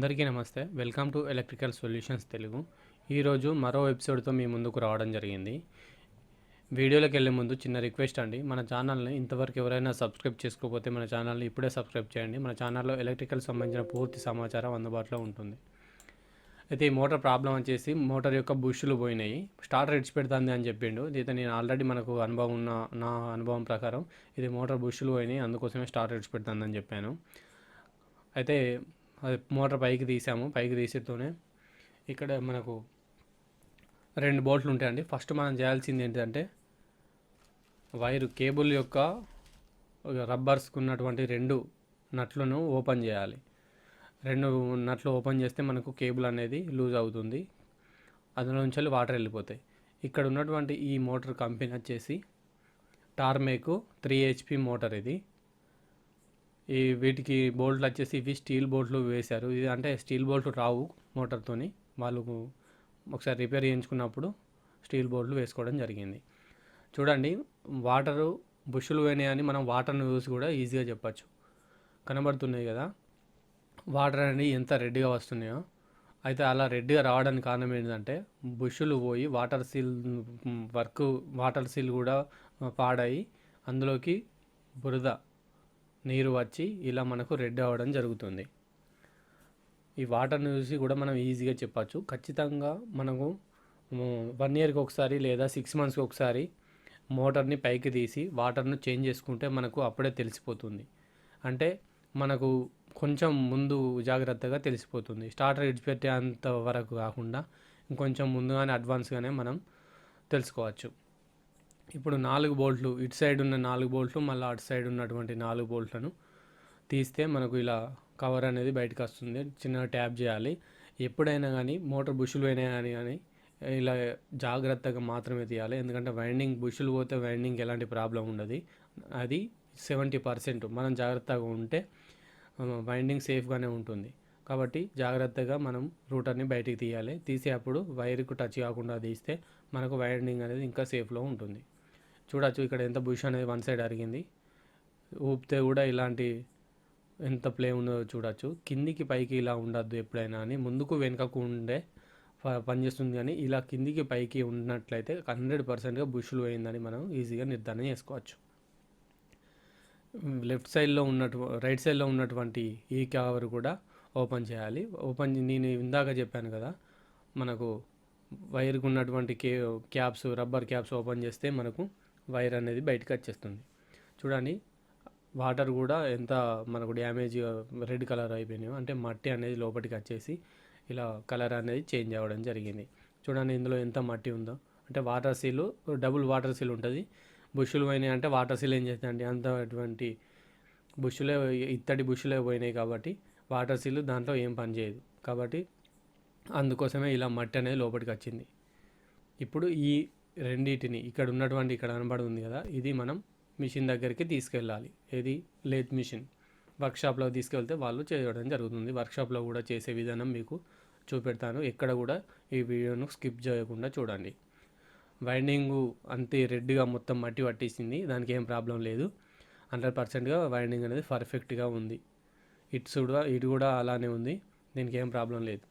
అందరికీ నమస్తే. Welcome to electrical solutions Telugu. ఈరోజు మరో ఎపిసోడ్తో మీ ముందుకు రావడం జరిగింది. వీడియోలోకి వెళ్ళే ముందు చిన్న రిక్వెస్ట్ అండి. మన ఛానల్ని ఇంతవరకు ఎవరైనా సబ్స్క్రైబ్ చేసుకోకపోతే మన ఛానల్ని ఇప్పుడే సబ్స్క్రైబ్ చేయండి. మన ఛానల్లో ఎలక్ట్రికల్ సంబంధించిన పూర్తి సమాచారం అందుబాటులో ఉంటుంది. అయితే ఈ మోటార్ ప్రాబ్లం వచ్చేసి మోటార్ యొక్క బుష్లు పోయినాయి. స్టార్టర్ ఇడిచి పెడుతుంది అని చెప్పిండు. అయితే నేను ఆల్రెడీ మనకు అనుభవం ఉన్న నా అనుభవం ప్రకారం ఇది మోటార్ బుష్లు పోయినాయి. అందుకోసమే స్టార్టర్ ఇడిచి పెడుతుందని చెప్పాను. అయితే అది మోటార్ పైకి తీసాము. పైకి తీసేతోనే ఇక్కడ మనకు రెండు బోల్ట్లు ఉంటాయండి. ఫస్ట్ మనం చేయాల్సింది ఏంటంటే వైరు కేబుల్ యొక్క రబ్బర్స్కి ఉన్నటువంటి రెండు నట్లను ఓపెన్ చేయాలి. రెండు నట్లు ఓపెన్ చేస్తే మనకు కేబుల్ అనేది లూజ్ అవుతుంది. అందులో నుంచి వాటర్ వెళ్ళిపోతాయి. ఇక్కడ ఉన్నటువంటి ఈ మోటార్ కంపెనీ వచ్చేసి టార్మేకు త్రీ హెచ్పి మోటార్ ఇది. ఈ వీటికి బోల్ట్లు వచ్చేసి ఇవి స్టీల్ బోల్ట్లు వేశారు. ఇది అంటే స్టీల్ బోల్ట్లు రావు మోటార్తోని వాళ్ళు ఒకసారి రిపేర్ చేయించుకున్నప్పుడు స్టీల్ బోల్ట్లు వేసుకోవడం జరిగింది. చూడండి వాటరు బుష్లు పోయినాయని మనం వాటర్ని చూసి కూడా ఈజీగా చెప్పచ్చు. కనబడుతున్నాయి కదా? వాటర్ అనేది ఎంత రెడ్గా వస్తున్నాయో. అయితే అలా రెడ్గా రావడానికి కారణం ఏంటంటే బుషులు పోయి water seal work water seal కూడా పాడాయి అందులోకి బురద నీరు వచ్చి ఇలా మనకు రెడ్ అవ్వడం జరుగుతుంది. ఈ వాటర్ని చూసి కూడా మనం ఈజీగా చెప్పచ్చు. ఖచ్చితంగా మనకు వన్ ఇయర్కి ఒకసారి లేదా సిక్స్ మంత్స్కి ఒకసారి మోటార్ని పైకి తీసి వాటర్ను చేంజ్ చేసుకుంటే మనకు అప్పుడే తెలిసిపోతుంది. అంటే మనకు కొంచెం ముందు జాగ్రత్తగా తెలిసిపోతుంది. స్టార్టర్ ఇడిచిపెట్టే అంత వరకు కాకుండా ఇంకొంచెం ముందుగానే అడ్వాన్స్గానే మనం తెలుసుకోవచ్చు. ఇప్పుడు నాలుగు బోల్ట్లు ఇటు సైడ్ ఉన్న నాలుగు బోల్ట్లు మళ్ళీ అటు సైడ్ ఉన్నటువంటి నాలుగు బోల్ట్లను తీస్తే మనకు ఇలా కవర్ అనేది బయటకు వస్తుంది. చిన్నగా ట్యాప్ చేయాలి. ఎప్పుడైనా కానీ మోటార్ బుషులు అయినా కానీ కానీ ఇలా జాగ్రత్తగా మాత్రమే తీయాలి. ఎందుకంటే వైండింగ్ బుషులు పోతే వైండింగ్ ఎలాంటి ప్రాబ్లం ఉండదు. అది సెవెంటీ పర్సెంట్ మనం జాగ్రత్తగా ఉంటే వైండింగ్ సేఫ్గానే ఉంటుంది. కాబట్టి జాగ్రత్తగా మనం రూటర్ని బయటికి తీయాలి. తీసే అప్పుడు వైర్కు టచ్ కాకుండా తీస్తే మనకు వైండింగ్ అనేది ఇంకా సేఫ్లో ఉంటుంది. చూడొచ్చు ఇక్కడ ఎంత బుష్ అనేది వన్ సైడ్ అరిగింది. ఊపితే కూడా ఇలాంటి ఎంత ప్లే ఉందో చూడొచ్చు. కిందికి పైకి ఇలా ఉండద్దు ఎప్పుడైనా అని. ముందుకు వెనుకకు ఉండే పనిచేస్తుంది కానీ ఇలా కిందికి పైకి ఉన్నట్లయితే హండ్రెడ్ పర్సెంట్గా బుష్లు పోయిందని మనం ఈజీగా నిర్ధారణ చేసుకోవచ్చు. లెఫ్ట్ సైడ్లో ఉన్నటు రైట్ సైడ్లో ఉన్నటువంటి ఈ కవర్ కూడా ఓపెన్ చేయాలి. ఓపెన్ నేను ఇందాక చెప్పాను కదా మనకు వైర్కు ఉన్నటువంటి కే క్యాప్స్ రబ్బర్ క్యాప్స్ ఓపెన్ చేస్తే మనకు వైర్ అనేది బయటకు వచ్చేస్తుంది. చూడండి వాటర్ కూడా ఎంత మనకు డ్యామేజ్ రెడ్ కలర్ అయిపోయినాయో అంటే మట్టి అనేది లోపలికి వచ్చేసి ఇలా కలర్ అనేది చేంజ్ అవ్వడం జరిగింది. చూడండి ఇందులో ఎంత మట్టి ఉందో. అంటే water seal double water seal ఉంటుంది. బుష్లు పోయినాయి అంటే వాటర్ సీల్ ఏం చేస్తాయండి అంత అటువంటి బుష్లే ఇత్తడి బుష్లే పోయినాయి కాబట్టి వాటర్ సీల్ దాంట్లో ఏం పని చేయదు. కాబట్టి అందుకోసమే ఇలా మట్టి అనేది లోపలికి వచ్చింది. ఇప్పుడు ఈ రెండింటిని ఇక్కడ ఉన్నటువంటి ఇక్కడ కనబడి ఉంది కదా ఇది మనం మిషన్ దగ్గరికి తీసుకెళ్ళాలి. ఏది? Lathe machine. వర్క్షాప్లో తీసుకెళ్తే వాళ్ళు చేయడం జరుగుతుంది. వర్క్షాప్లో కూడా చేసే విధానం మీకు చూపెడతాను. ఎక్కడ కూడా ఈ వీడియోను స్కిప్ చేయకుండా చూడండి. వైండింగ్ అంతే రెడ్గా మొత్తం మట్టి పట్టేసింది. దానికి ఏం ప్రాబ్లం లేదు. హండ్రెడ్ పర్సెంట్గా వైండింగ్ అనేది పర్ఫెక్ట్గా ఉంది. ఇట్స్ కూడా ఇటు కూడా అలానే ఉంది. దీనికి ఏం ప్రాబ్లం లేదు.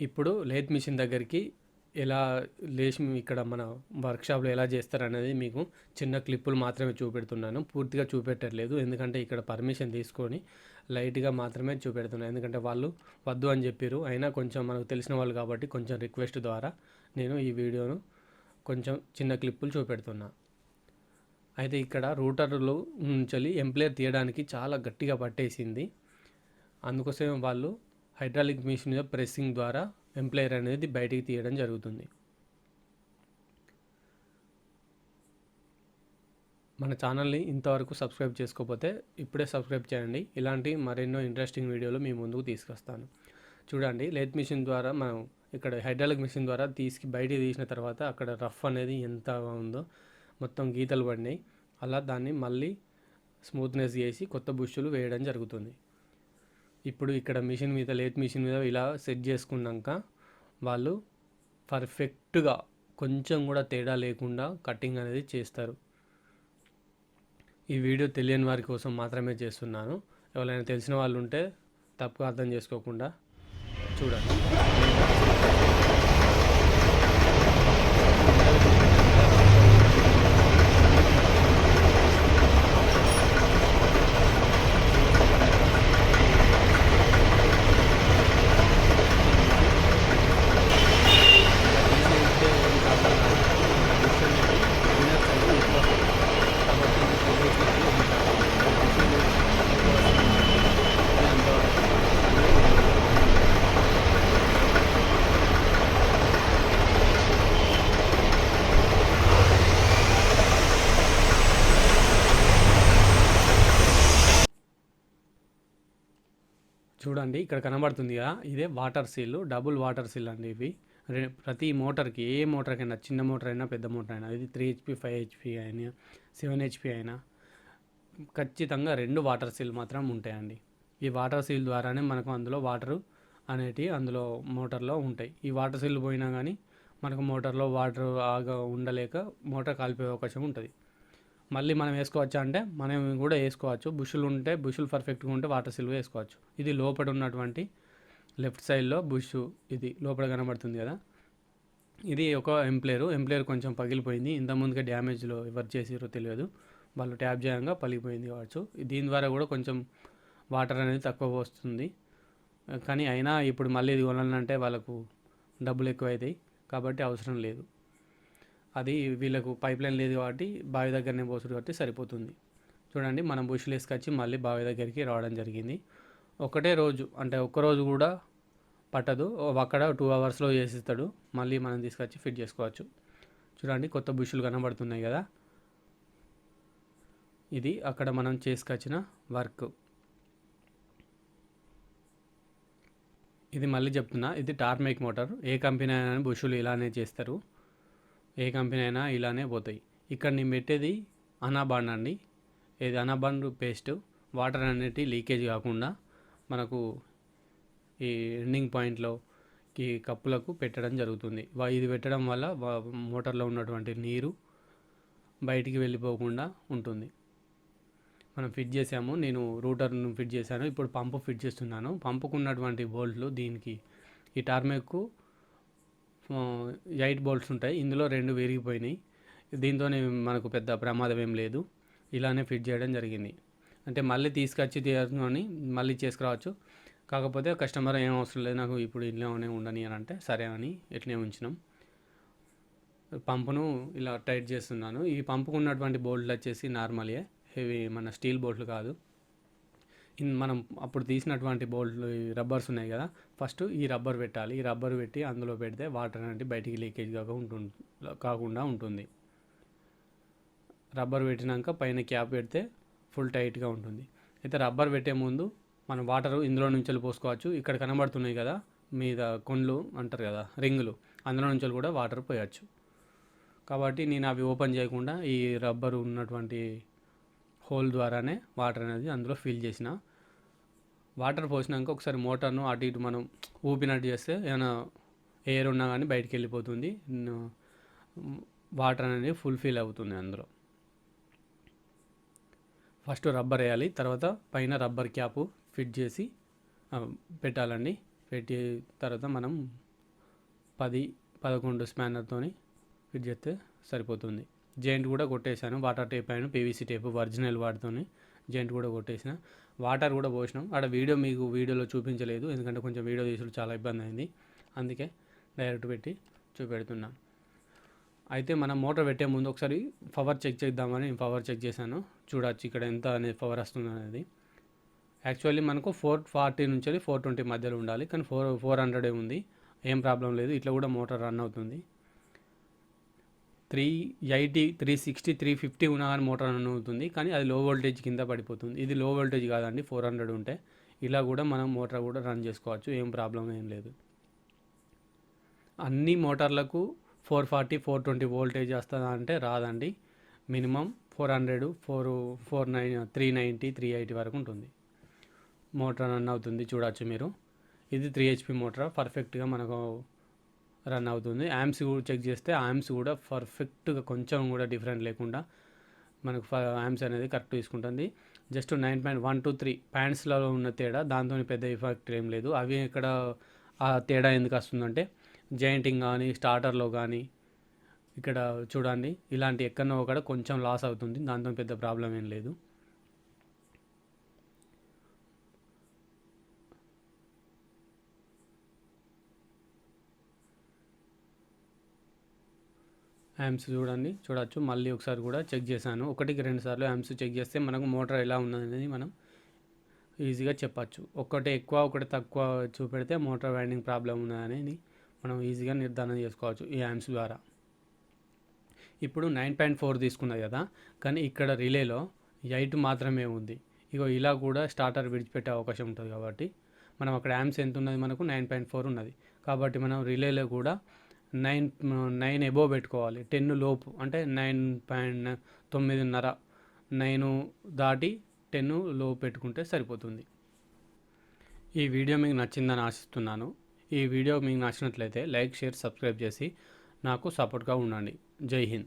ఇప్పుడు లేత్ మిషన్ దగ్గరికి ఎలా లేచి ఇక్కడ మన వర్క్షాప్లో ఎలా చేస్తారు అనేది మీకు చిన్న క్లిప్పులు మాత్రమే చూపెడుతున్నాను. పూర్తిగా చూపెట్టట్లేదు. ఎందుకంటే ఇక్కడ పర్మిషన్ తీసుకొని లైట్గా మాత్రమే చూపెడుతున్నాను ఎందుకంటే వాళ్ళు వద్దు అని చెప్పారు అయినా కొంచెం మనకు తెలిసిన వాళ్ళు కాబట్టి కొంచెం రిక్వెస్ట్ ద్వారా నేను ఈ వీడియోను కొంచెం చిన్న క్లిప్పులు చూపెడుతున్నా. అయితే ఇక్కడ రూటర్లు నుంచి ఎంప్లేయర్ తీయడానికి చాలా గట్టిగా పట్టేసింది. అందుకోసమే వాళ్ళు హైడ్రాలిక్ మిషన్ మీద ప్రెస్సింగ్ ద్వారా ఎంప్లాయర్ అనేది బయటికి తీయడం జరుగుతుంది. మన ఛానల్ని ఇంతవరకు సబ్స్క్రైబ్ చేసుకోకపోతే ఇప్పుడే సబ్స్క్రైబ్ చేయండి. ఇలాంటి మరెన్నో ఇంట్రెస్టింగ్ వీడియోలు మీ ముందుకు తీసుకొస్తాను. చూడండి లేత్ మిషన్ ద్వారా మనం ఇక్కడ హైడ్రాలిక్ మిషన్ ద్వారా తీసుకు బయటికి తీసిన తర్వాత అక్కడ రఫ్ అనేది ఎంత ఉందో మొత్తం గీతలు పడినాయి. అలా దాన్ని మళ్ళీ స్మూత్నెస్ చేసి కొత్త బుష్లు వేయడం జరుగుతుంది. ఇప్పుడు ఇక్కడ మిషన్ మీద లేత్ మిషన్ మీద ఇలా సెట్ చేసుకున్నాక వాళ్ళు పర్ఫెక్ట్గా కొంచెం కూడా తేడా లేకుండా కటింగ్ అనేది చేస్తారు. ఈ వీడియో తెలియని వారి కోసం మాత్రమే చేస్తున్నాను. ఎవరైనా తెలిసిన వాళ్ళు ఉంటే తప్పుగా అర్థం చేసుకోకుండా చూడండి. చూడండి ఇక్కడ కనబడుతుంది కదా ఇదే water seal double water seal అండి ఇవి. ప్రతి మోటార్కి ఏ మోటార్కైనా చిన్న మోటార్ అయినా పెద్ద మోటార్ అయినా ఇది త్రీ హెచ్పి ఫైవ్ హెచ్పి అయినా సెవెన్ హెచ్పి అయినా ఖచ్చితంగా రెండు వాటర్ సీల్ మాత్రం ఉంటాయండి. ఈ వాటర్ సీల్ ద్వారానే మనకు అందులో వాటర్ అనేటివి అందులో మోటార్లో ఉంటాయి. ఈ వాటర్ సీల్ పోయినా కానీ మనకు మోటార్లో వాటర్ ఆగా ఉండలేక మోటార్ కాలిపోయే అవకాశం ఉంటుంది. మళ్ళీ మనం వేసుకోవచ్చా అంటే మనం కూడా వేసుకోవచ్చు. బుషులు ఉంటే బుషులు పర్ఫెక్ట్గా ఉంటే వాటర్ సిల్వ్ వేసుకోవచ్చు. ఇది లోపల ఉన్నటువంటి లెఫ్ట్ సైడ్లో బుష్ ఇది లోపల కనబడుతుంది కదా. ఇది ఒక ఎంప్లేయర్. ఎంప్లేయర్ కొంచెం పగిలిపోయింది. ఇంత ముందుగా డ్యామేజ్లో ఎవరు చేసిరో తెలియదు. వాళ్ళు ట్యాప్ చేయంగా పగిలిపోయింది కావచ్చు. దీని ద్వారా కూడా కొంచెం వాటర్ అనేది తక్కువ వస్తుంది. కానీ అయినా ఇప్పుడు మళ్ళీ ఇది కొనాలంటే వాళ్ళకు డబ్బులు ఎక్కువ అవుతాయి కాబట్టి అవసరం లేదు. అది వీళ్ళకు పైప్ లైన్ లేదు కాబట్టి బావి దగ్గరనే పోసుడు కాబట్టి సరిపోతుంది. చూడండి మనం బుష్లు వేసుకొచ్చి మళ్ళీ బావి దగ్గరికి రావడం జరిగింది. ఒకటే రోజు అంటే ఒక్క రోజు కూడా పట్టదు. అక్కడ టూ అవర్స్లో చేసిస్తాడు. మళ్ళీ మనం తీసుకొచ్చి ఫిట్ చేసుకోవచ్చు. చూడండి కొత్త బుష్లు కనబడుతున్నాయి కదా. ఇది అక్కడ మనం చేసుకొచ్చిన వర్క్ ఇది మళ్ళీ చెప్తున్నా ఇది టార్మేక్ మోటార్. ఏ కంపెనీ అయినా బుషులు ఇలానే చేస్తారు. ఏ కంపెనీ అయినా ఇలానే పోతాయి. ఇక్కడ నేను పెట్టేది అనాబాండ్ అండి. ఇది అనాబాండ్ పేస్ట్ వాటర్ అనేది లీకేజ్ కాకుండా మనకు ఈ ఎండింగ్ పాయింట్లో ఈ కప్పులకు పెట్టడం జరుగుతుంది. ఇది పెట్టడం వల్ల మోటార్లో ఉన్నటువంటి నీరు బయటికి వెళ్ళిపోకుండా ఉంటుంది. మనం ఫిట్ చేసాము. నేను రూటర్ను ఫిట్ చేశాను. ఇప్పుడు పంపు ఫిట్ చేస్తున్నాను. పంపుకు ఉన్నటువంటి బోల్ట్లు దీనికి ఈ టార్మెక్కు ఎయిట్ బోల్ట్స్ ఉంటాయి. ఇందులో రెండు విరిగిపోయినాయి. దీంతో మనకు పెద్ద ప్రమాదం ఏం లేదు. ఇలానే ఫిట్ చేయడం జరిగింది. అంటే మళ్ళీ తీసుకొచ్చి తీసుకొని మళ్ళీ చేసుకురావచ్చు. కాకపోతే కస్టమర్ ఏం అవసరం లేదు. నాకు ఇప్పుడు ఇంట్లోనే ఉండని అని అంటే సరే అని ఇట్లనే ఉంచినాం. పంపును ఇలా టైట్ చేస్తున్నాను. ఈ పంపుకు ఉన్నటువంటి బోల్ట్లు వచ్చేసి నార్మలే. హెవీ మన స్టీల్ బోల్ట్లు కాదు. మనం అప్పుడు తీసినటువంటి బోల్ట్లు రబ్బర్స్ ఉన్నాయి కదా ఫస్ట్ ఈ రబ్బర్ పెట్టాలి. ఈ రబ్బర్ పెట్టి అందులో పెడితే వాటర్ అనేది బయటికి లీకేజ్ కాక ఉంటుంది కాకుండా ఉంటుంది. రబ్బర్ పెట్టినాక పైన క్యాప్ పెడితే ఫుల్ టైట్గా ఉంటుంది. అయితే రబ్బర్ పెట్టే ముందు మనం వాటర్ ఇందులో నుంచి పోసుకోవచ్చు. ఇక్కడ కనబడుతున్నాయి కదా మీద కొండ్లు అంటారు కదా రింగులు. అందులో నుంచి కూడా వాటర్ పోయచ్చు. కాబట్టి నేను అవి ఓపెన్ చేయకుండా ఈ రబ్బర్ ఉన్నటువంటి హోల్ ద్వారానే వాటర్ అనేది అందులో ఫిల్ చేసిన వాటర్ పోసినాక ఒకసారి మోటార్ను అటు ఇటు మనం ఊపినట్టు చేస్తే ఏమైనా ఎయిర్ ఉన్నా కానీ బయటికి వెళ్ళిపోతుంది. వాటర్ అనేది ఫుల్ఫిల్ అవుతుంది అందులో. ఫస్ట్ రబ్బర్ వేయాలి తర్వాత పైన రబ్బర్ క్యాప్ ఫిట్ చేసి పెట్టాలండి. పెట్టి తర్వాత మనం పది పదకొండు స్పానర్తో ఫిట్ చేస్తే సరిపోతుంది. జాయింట్ కూడా కొట్టేశాను వాటర్ టేప్ అయిన పీవీసీ టేప్ ఒరిజినల్ వాటితోని జాయింట్ కూడా కొట్టేసిన. వాటర్ కూడా పోసినాం. ఆడ వీడియో మీకు వీడియోలో చూపించలేదు. ఎందుకంటే కొంచెం వీడియో తీసుడు చాలా ఇబ్బంది అయింది. అందుకే డైరెక్ట్ పెట్టి చూపెడుతున్నాను అయితే మనం మోటార్ పెట్టే ముందు ఒకసారి పవర్ చెక్ చేద్దామని పవర్ చెక్ చేశాను. చూడొచ్చు ఇక్కడ ఎంత అనేది పవర్ వస్తుంది అనేది. యాక్చువల్లీ మనకు ఫోర్ ఫార్టీ నుంచి ఫోర్ ట్వంటీ మధ్యలో ఉండాలి. కానీ ఫోర్ ఫోర్ హండ్రెడే ఉంది. ఏం ప్రాబ్లం లేదు. ఇట్లా కూడా మోటార్ రన్ అవుతుంది. Three eighty three sixty three fifty ఉన్నా కానీ మోటార్ రన్ అవుతుంది కానీ అది లో వోల్టేజ్ కింద పడిపోతుంది. ఇది లో వోల్టేజ్ కాదండి ఫోర్ హండ్రెడ్ ఉంటే. ఇలా కూడా మనం మోటార్ కూడా రన్ చేసుకోవచ్చు ఏం ప్రాబ్లం ఏం లేదు. అన్ని మోటార్లకు four forty four twenty voltage వస్తుందా అంటే రాదండి. Minimum four hundred four four nine three ninety three eighty వరకు ఉంటుంది. మోటార్ రన్ అవుతుంది చూడవచ్చు మీరు. ఇది త్రీ హెచ్పి మోటార్? పర్ఫెక్ట్గా మనకు రన్ అవుతుంది. యామ్స్ కూడా చెక్ చేస్తే యామ్స్ కూడా పర్ఫెక్ట్గా కొంచెం కూడా డిఫరెంట్ లేకుండా మనకు యామ్స్ అనేది కరెక్ట్ తీసుకుంటుంది. Just nine point one two three ప్యాంట్స్లో ఉన్న తేడా దాంతో పెద్ద ఎఫెక్ట్ ఏం లేదు. అవి ఇక్కడ ఆ తేడా ఎందుకు వస్తుందంటే జాయింటింగ్ కానీ స్టార్టర్లో కానీ ఇక్కడ చూడండి ఇలాంటి ఎక్కడనో ఒకడ కొంచెం లాస్ అవుతుంది. దాంతో పెద్ద ప్రాబ్లం ఏం లేదు. యామ్స్ చూడండి చూడొచ్చు. మళ్ళీ ఒకసారి కూడా చెక్ చేశాను. ఒకటికి రెండు సార్లు యామ్స్ చెక్ చేస్తే మనకు మోటార్ ఎలా ఉన్నదని మనం ఈజీగా చెప్పచ్చు. ఒకటి ఎక్కువ ఒకటి తక్కువ చూపెడితే మోటార్ వైండింగ్ ప్రాబ్లం ఉన్నదని మనం ఈజీగా నిర్ధారణ చేసుకోవచ్చు ఈ యామ్స్ ద్వారా. ఇప్పుడు నైన్ పాయింట్ ఫోర్ తీసుకున్నది కదా కానీ ఇక్కడ రిలేలో ఎయిట్ మాత్రమే ఉంది. ఇగో ఇలా కూడా స్టార్టర్ విడిచిపెట్టే అవకాశం ఉంటుంది కాబట్టి మనం అక్కడ యామ్స్ ఎంత ఉన్నది మనకు నైన్ పాయింట్ ఫోర్ ఉన్నది. కాబట్టి మనం రిలేలో కూడా నైన్ నైన్ ఎబో పెట్టుకోవాలి. టెన్ లోపు అంటే నైన్ పాయింట్ తొమ్మిదిన్నర నైను దాటి టెన్ లోపు పెట్టుకుంటే సరిపోతుంది. ఈ వీడియో మీకు నచ్చిందని ఆశిస్తున్నాను. ఈ వీడియో మీకు నచ్చినట్లయితే లైక్ షేర్ సబ్స్క్రైబ్ చేసి నాకు సపోర్ట్గా ఉండండి. జై హింద్.